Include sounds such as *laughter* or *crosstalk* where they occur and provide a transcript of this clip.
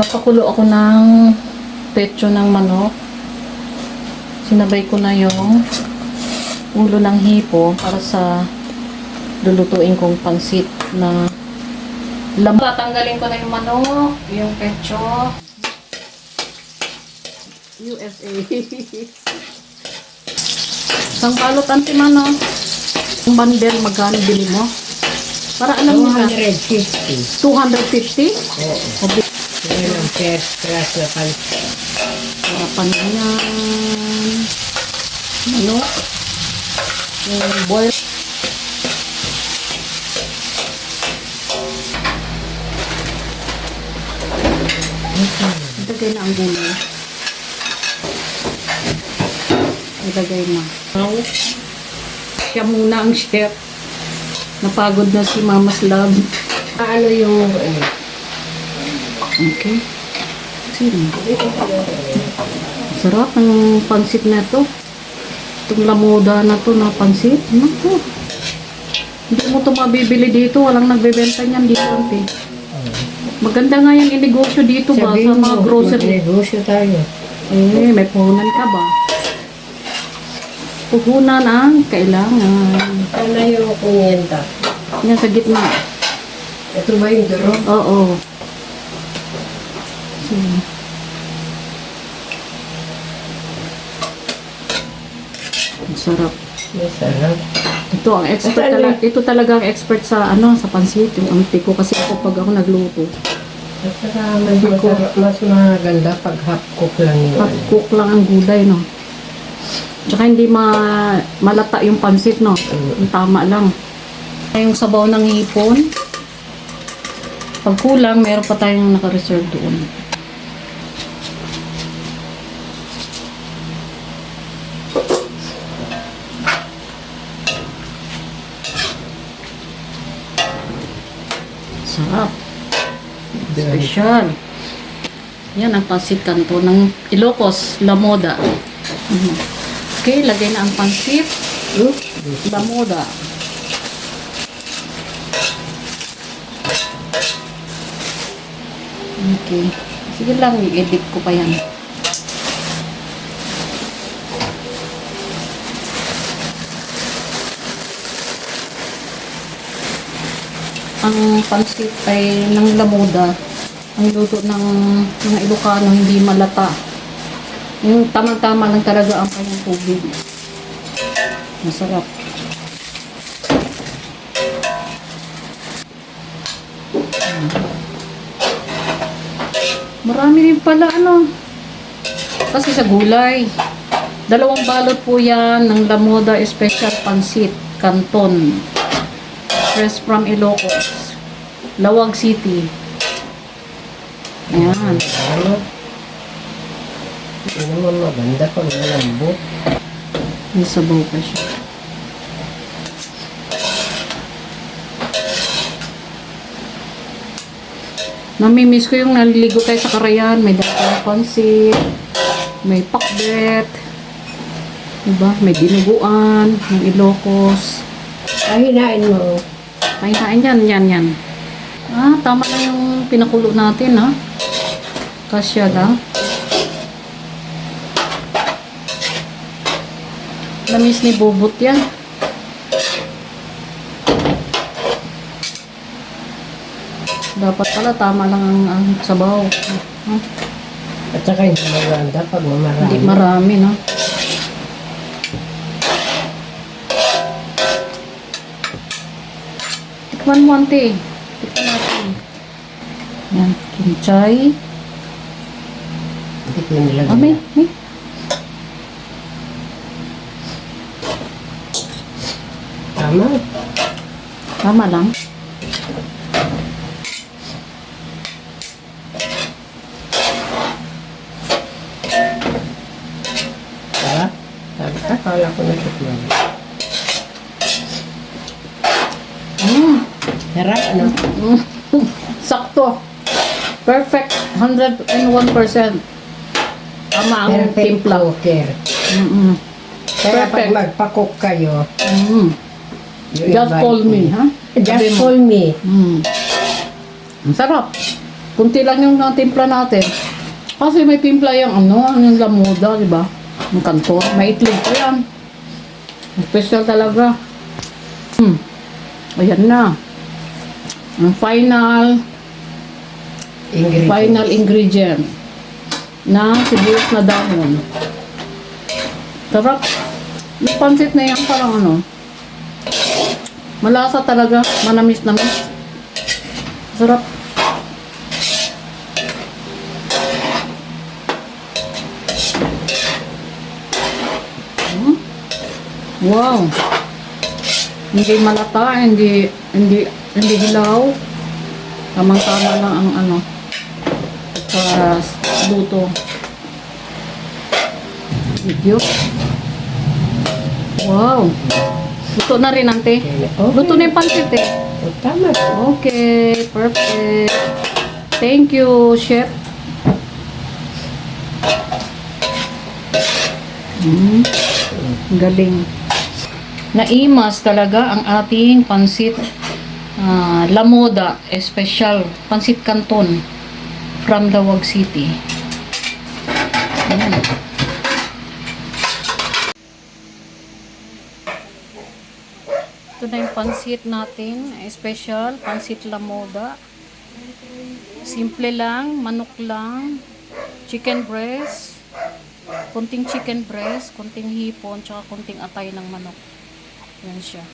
Papakulo ako ng pecho ng manok. Sinabay ko na yung ulo ng hipo para sa lulutuin kong pansit na lam. Tatanggalin ko na yung manok, yung pecho. USA. Isang balot anti mano. Yung bundle, magkano bili mo? Para alam mo ka, 250. 250? Oo. O, first class na pansit. Harapan na yan. Manok. Yung boil. Ilagay na ang gulay. Ilagay na. Wow. Siya muna ang chef. Napagod na si Mama's Love. Ano yung, ano, Okay. Sarap ang pansit na to. Itong lamuda na to na pansit. Naku. Hindi mo to mabibili dito. Walang nagbebenta niyan dito. Ante. Maganda nga yung inegosyo dito ba sa mga grocery. Negosyo tayo. Eh, may puhunan ka ba? Puhunan ang kailangan. Ano yung kunyenta? Yan sa gitna. Ito ba yung duro? Oo. Sige. Ang sarap. Masarap. Ito ang expert Saan talaga. Ito talaga ang expert sa ano sa pansit. Yung auntie ko kasi ako pag ako nagluto. At saka mas masarap, mas maganda pag half cook lang yun. Pag cook lang ang gulay, no. Tsaka hindi ma malata yung pansit, no. Yung tama lang. Yung sabaw ng hipon. Pag kulang, meron pa tayong naka-reserve doon. Sarap. Special. Yan ang pansit kanto ng Ilocos, La Moda. Mhm. Okay, lagay na ang pansit. La Moda. Okay. Sige lang, i-edit ko pa yan. Ang pansit ay ng lamuda. Ang luto ng mga Ilocano hindi malata. Yung tamang-tama lang talaga ang kanyang tubig. Masarap. Marami rin pala ano. Kasi sa gulay. Dalawang balot po yan ng Lamoda Special Pansit, Canton. Fresh from Ilocos. Lawag City. Ayan. Ano? Hindi naman maganda pag malambot. May sabaw pa siya. Namimiss ko yung naliligo tayo sa karayan. May dalang pansit. May pakbet. Diba? May dinuguan. Ng Ilocos. Kahinain mo. Kain-kain yan, yan, yan. Ah, tama na yung pinakulo natin, ha? Kasya lang. Lamis ni Bobot yan. Dapat pala tama lang ang, ang sabaw. Ha? At saka hindi maganda pag mamarami. Hindi marami, no? Tikman mo, ante. Natin. Yan, kimchay. Hindi ko nilagay. Ah, may, may. Tama. Tama lang. Tara. Sabi ka, kala ko na tikman. Sarap, ano? *laughs* Sakto. Perfect. 101%. Tama ang Perfect timpla. cooker. Mm-mm. Kaya pag Perfect. magpa-cook kayo, Mm. you Just invite call me, ha? Just Sabi mo. call me. Mm. Ang sarap. Kunti lang yung natimpla natin. Kasi may timpla yung ano, yung lamuda, di ba? Yung kantor. May itlog pa yan. Special talaga. Hmm. Ayan na. Ang final, Ingredient. final ingredient na sibuyas na dahon. Sarap. Yung pansit na yan parang ano, malasa talaga, manamis-namis. Sarap. Hmm? Wow. Hindi malata, hindi hindi hindi hilaw. Tamang-tama lang ang ano para luto. Video. Wow. Luto na rin, ante. Okay. Luto na yung pansit eh. Oh, tama. Okay, perfect. Thank you, chef. Hmm. Galing. Naimas talaga ang ating pansit ah, Lamoda Special Pansit Canton from Dawag City. Ayan. Ito na yung pansit natin, special, pansit lamoda. Simple lang, manok lang, chicken breast, konting chicken breast, konting hipon, tsaka konting atay ng manok. Yan siya.